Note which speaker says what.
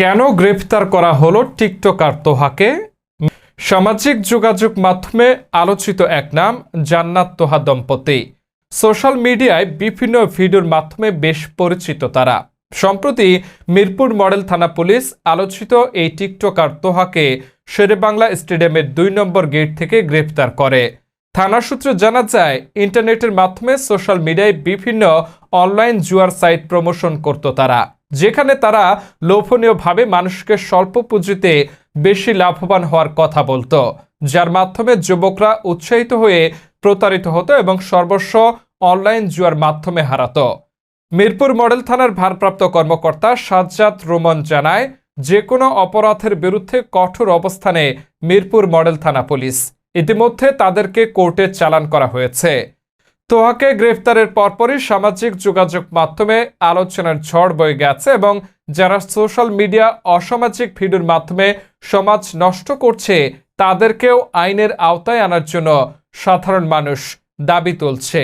Speaker 1: কেন গ্রেফতার করা হলো টিকটকার তোহাকে? সামাজিক যোগাযোগ মাধ্যমে আলোচিত এক নাম, জান্নাত তোহা দম্পতি। সোশ্যাল মিডিয়ায় বিভিন্ন ভিডিওর মাধ্যমে বেশ পরিচিত তারা। সম্প্রতি মিরপুর মডেল থানা পুলিশ আলোচিত এই টিকটকার তোহাকে শেরেবাংলা স্টেডিয়ামের দুই নম্বর গেট থেকে গ্রেফতার করে। থানা সূত্রে জানা যায়, ইন্টারনেটের মাধ্যমে সোশ্যাল মিডিয়ায় বিভিন্ন অনলাইন জুয়ার সাইট প্রমোশন করত তারা। যেখানে তারা লোভনীয়ভাবে মানুষকে স্বল্প পুঁজিতে বেশি লাভবান হওয়ার কথা বলতো, যার মাধ্যমে যুবকরা উৎসাহিত হয়ে প্রতারিত হতো এবং সর্বস্ব অনলাইন জুয়ার মাধ্যমে হারাতো। মিরপুর মডেল থানার ভারপ্রাপ্ত কর্মকর্তা সাজ্জাদ রোমন জানায় যে কোনো অপরাধের বিরুদ্ধে কঠোর অবস্থানে মিরপুর মডেল থানা পুলিশ। ইতিমধ্যে তাদেরকে কোর্টে চালান করা হয়েছে। তোহাকে গ্রেফতারের পরপরই সামাজিক যোগাযোগ মাধ্যমে আলোচনার ঝড় বয়ে গেছে এবং যারা সোশ্যাল মিডিয়া অসামাজিক ভিডিওর মাধ্যমে সমাজ নষ্ট করছে, তাদেরকেও আইনের আওতায় আনার জন্য সাধারণ মানুষ দাবি তুলছে।